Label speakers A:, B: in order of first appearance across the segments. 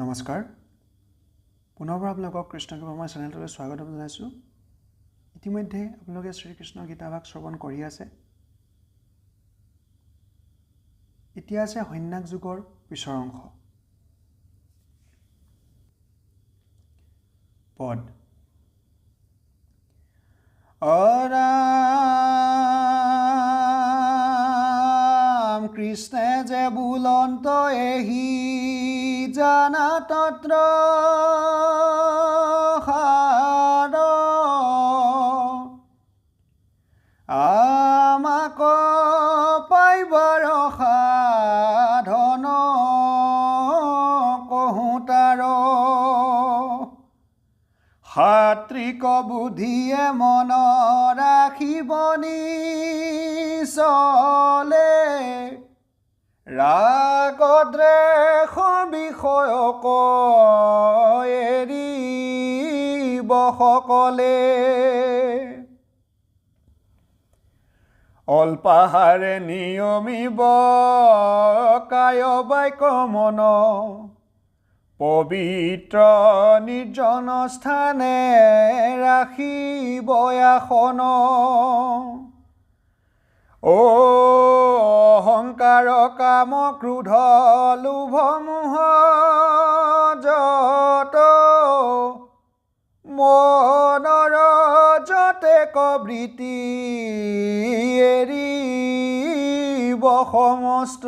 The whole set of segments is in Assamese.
A: নমস্কাৰ। পুনৰবাৰ আপোনালোকক কৃষ্ণ কৃপা চেনেলটোলৈ স্বাগতম জনাইছোঁ। ইতিমধ্যে আপোনালোকে শ্ৰীকৃষ্ণ গীতাভাগ শ্ৰৱণ কৰি আছে। এতিয়া আছে সন্যাস যুগৰ পিছৰ অংশ। পদ। অৰাম কৃষ্ণে যে বুলন্ত এহি জানা সাৰ আমাক পাইবৰ সাধন কহুতাৰ সাত্ৰিক বুদ্ধিয়ে মন ৰাখিবনি চলে ৰাগদ্ৰেশ বিষয়ক এৰিব সকলে অল্পাহাৰে নিয়মিব কায় বাক্য মন পবিত্ৰ নিৰ্জন স্থানে ৰাখিব আসন। অহংকাৰ কাম ক্ৰোধ লোভ মোহ যত মনৰ যতে কবৃত্তি এৰিব সমস্ত।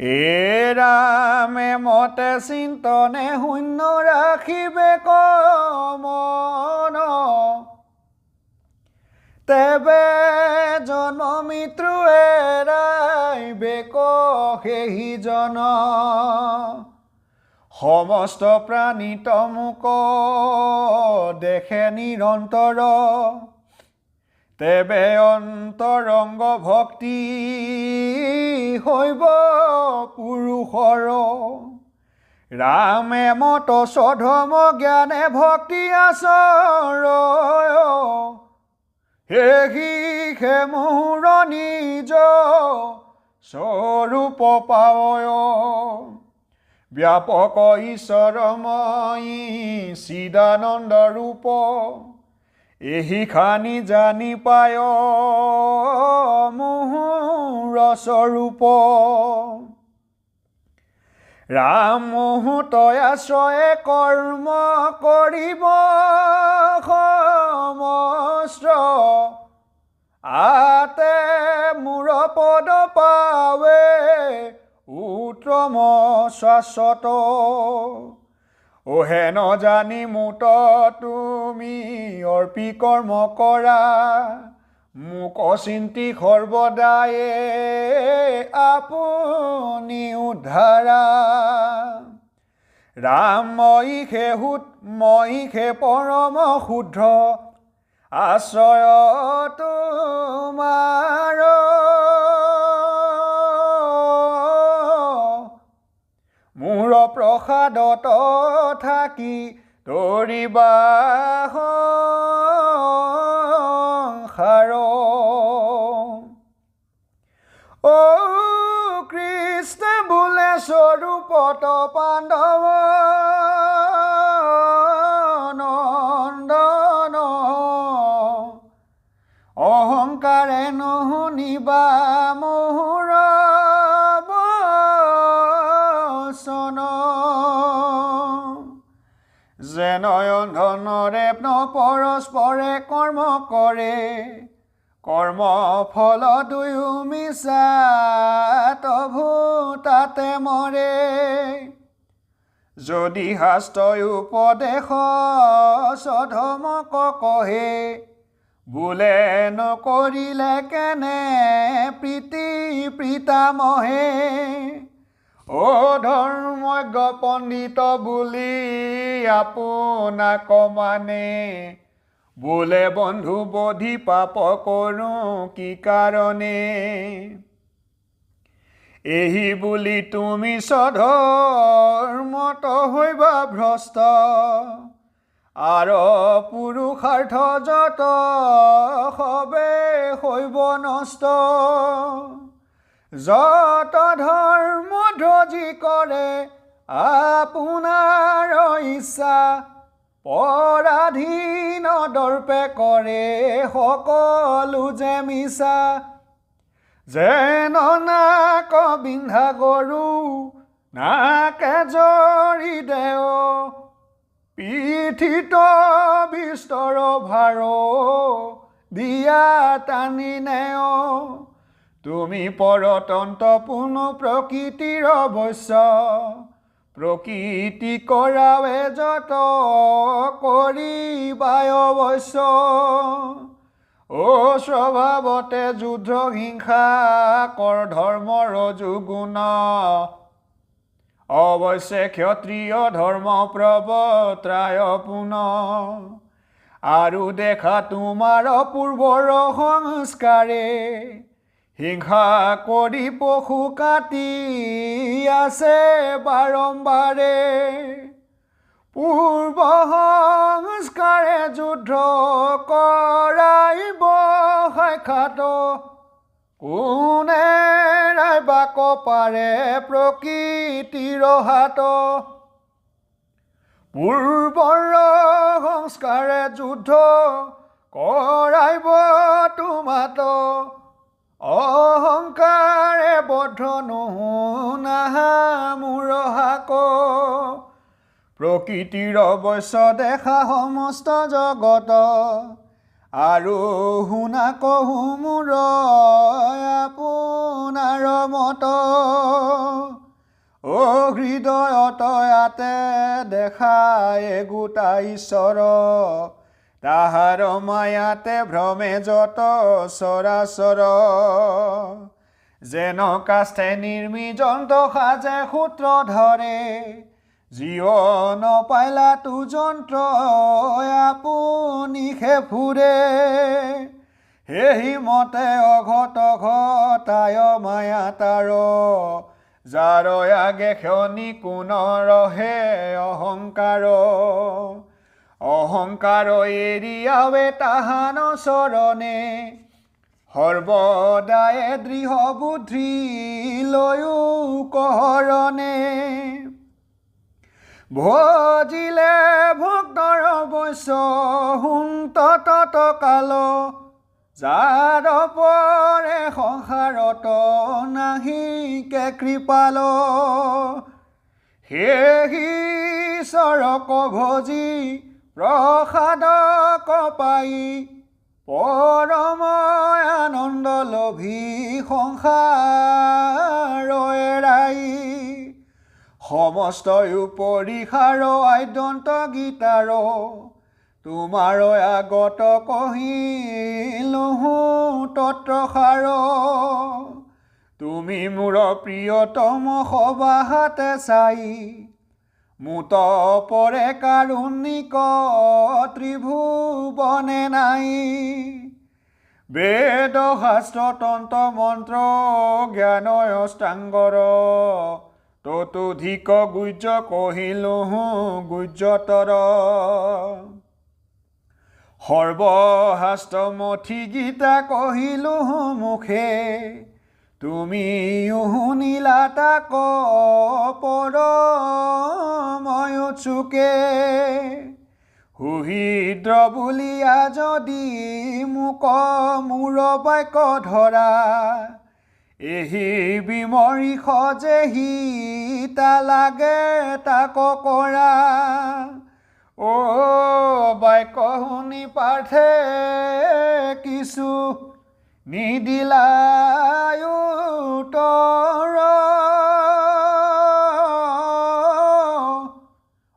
A: এৰামে মতে চিন্তনে শূন্য ৰাখিবে কমন। তেবে জন্ম মৃত্যু এৰাইবে সেই জন। সমস্ত প্ৰাণী তমুক দেখে নিৰন্তৰ তেবে অন্তৰংগ ভক্তি হৈব পুৰুষৰ ৰামে মত স্বধম জ্ঞানে ভক্তি আচৰ সেহি সে মোৰ নিজ স্বৰূপ পাৱয়। ব্যাপক ঈশ্বৰময়ী চিদানন্দ ৰূপ এহি খানি জানি পায় মোহৰ স্বৰূপ। ৰাম মোহতয় আশ্ৰয়ে কৰ্ম কৰিব সমস্ত আতে মূৰ পদ পাৱে উত্তম শাশ্বত। অহে নজানি মুত, তুমি অৰ্পি কৰ্ম কৰা মোক চিন্তি সৰ্বদায়ে আপুনি উদ্ধাৰা। ৰাম মই সেহুত মই সে পৰম শুদ্ধ আশ্ৰয় তোমাৰ। মোৰ প্ৰসাদত থাকি তৰিবা সংসাৰ অ কৃষ্ণ বোলে স্বৰূপত পাণ্ডৱ পৰস্পৰে কৰ্ম কৰে। কৰ্ম ফল দুয়ো মিছা তভু তাতে মৰে। যদি শাস্ত্ৰই উপদেশ সধমক কহে বোলে নকৰিলে কেনে প্ৰীতি প্ৰীতামহে অ ধৰ্মজ্ঞ পণ্ডিত বুলি আপোনাক মানে বোলে বন্ধু বধি পাপ কৰোঁ কি কাৰণে? এহি বুলি তুমি সধৰ্মত হৈবা ভ্ৰষ্ট। আৰ পুৰুষাৰ্থ যত সবে হৈব নষ্ট।
B: যত ধৰ্ম ধ্বজি কৰে আপোনাৰ ইচ্ছা পৰাধীন দৰ্পে কৰে সকলো যে মিছা। যেন নাক বিন্ধা গৰু নাকে জৰি দেও পিঠিত বিস্তৰ ভাৰ দিয়া টানি নেও তুমি পৰতন্ত্ৰ পোনো প্ৰকৃতিৰ অৱশ্য প্ৰকৃতি কৰাৱে যত কৰিবাই অৱশ্য অ স্বভাৱতে যুদ্ধ, হিংসা কৰ ধৰ্মৰ যুগুণ অৱশ্যে ক্ষত্ৰিয় ধৰ্ম প্ৰৱত্ৰায় পুন। আৰু দেখা তোমাৰ পূৰ্বৰ সংস্কাৰে হিংসা কৰি পশু কাটি আছে বাৰম্বাৰে। পূৰ্ব সংস্কাৰে যুদ্ধ কৰাইব সাক্ষাৎ। কোনে ৰাইবাক পাৰে প্ৰকৃতিৰ হাত। পূৰ্বৰ সংস্কাৰে যুদ্ধ কৰাইব তোমাত। অহংকাৰে বদ্ধ নুশুনা মোৰ হাক। প্ৰকৃতিৰ অৱশ্য দেখা সমস্ত জগত আৰু শুনা কহো মোৰ আপোনাৰ মত। অ হৃদয়ত ইয়াতে দেখাই গোটা ঈশ্বৰ তাহাৰ মায়াতে ভ্ৰমে যত চৰাচৰ যেন কাষ্ঠে নিৰ্মিজন্ত সাজে সূত্ৰ ধৰে জীৱন পাইলা তু যন্ত্ৰ আপুনিহে ফুৰে সেই মতে অঘট ঘটায় মায়া তাৰ যাৰ আগে ক্ষণি কোন ৰহে অহংকাৰ অহংকাৰ এৰিয়াৱে তাহান চৰণে। সৰ্বদায়ে দৃঢ় বুদ্ধি লৈও কৰণে ভজিলে ভক্তৰ অৱশ্য সুন্ত তত কাল। যাৰ পৰে সংসাৰত নাহিকে কৃপাল। সেই চৰক ভজি প্ৰসাদক পাই পৰম আনন্দ লভি সংসাৰ এৰাই সমস্ত উপৰিষাৰ আদ্যন্ত গীতাৰ তোমাৰ আগত কহিলোহো তত্ৰসাৰ তুমি মোৰ প্ৰিয়তম সবাহাতে চাই মুত পৰে কাৰুণিক ত্ৰিভুৱনে নাই। বেদ শাস্ত্ৰ তন্ত্ৰ মন্ত্ৰ জ্ঞান অষ্টাংগৰ ততোধিক গুজ্য কহিলোহো সৰ্বশাস্ত্ৰ মথি গীতা কহিলোহো মুখে তুমি শুনিলা তাক পৰ মই চুকে সুহৃদ্ৰ বুলিয়া যদি মোক মোৰ বাক্য ধৰা এহি বিমৰি সজেহি তা লাগে তাক কৰা। অ বাক্য শুনি পাৰ্থে কিছু নিদিলায়ো তৰ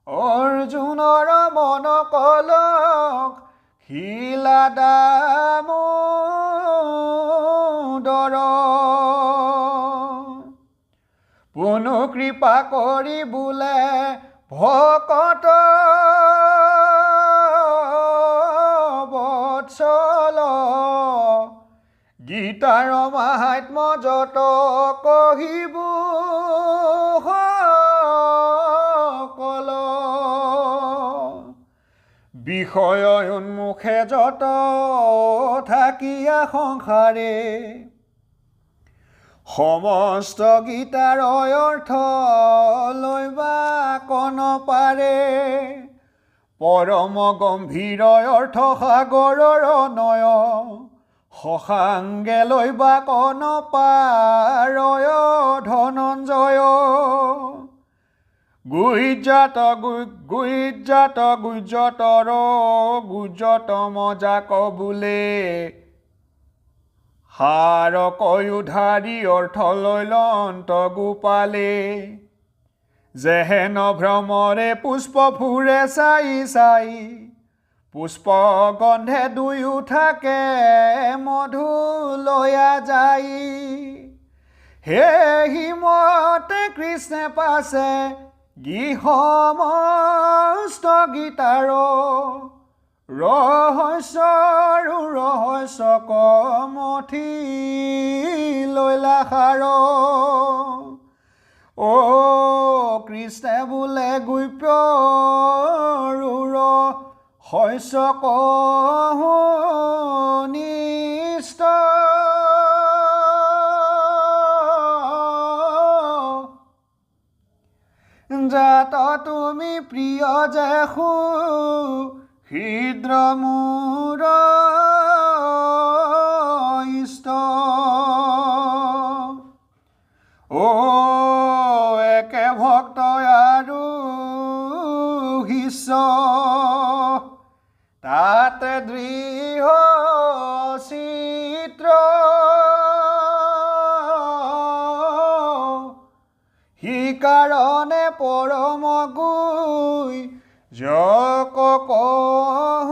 B: অৰ্জুনৰ মন কলক শিলা দামোদৰ পুনু কৃপা কৰি বোলে ভকত বৎসল গীতাৰ মাহাত্ম যত কহিব সকল বিষয় উন্মুখে যত থাকিয়া সংসাৰে সমস্ত গীতাৰ অৰ্থ লৈবা কণ পাৰে। পৰম গম্ভীৰ অৰ্থ সাগৰৰ নয় শশাংগে লৈবা কণ পাৰয় ধনঞ্জয়। গুইজাত গুজতৰ গুজত মজাক বোলে। সাৰ কয়ুধাৰী অৰ্থ লৈ লন্ত গোপালে। যেহেন ভ্ৰমৰে পুষ্প ফুৰে চাই চাই পুষ্প গন্ধে দুয়ো থাকে মধু লয়া যাই হে হিমতে কৃষ্ণে পাছে গৃহমস্ত গীতাৰ। ৰহস্যৰো ৰহস্য কমঠি লৈলা সাৰ অ কৃষ্ণে বোলে গুপ্যৰুৰ শস্য কনিষ্ঠ যাত তুমি প্ৰিয় যেষু হৃদ্ৰ মোৰ তাতে দৃঢ় চিত্ৰ সি কাৰণে পৰম গুই কহ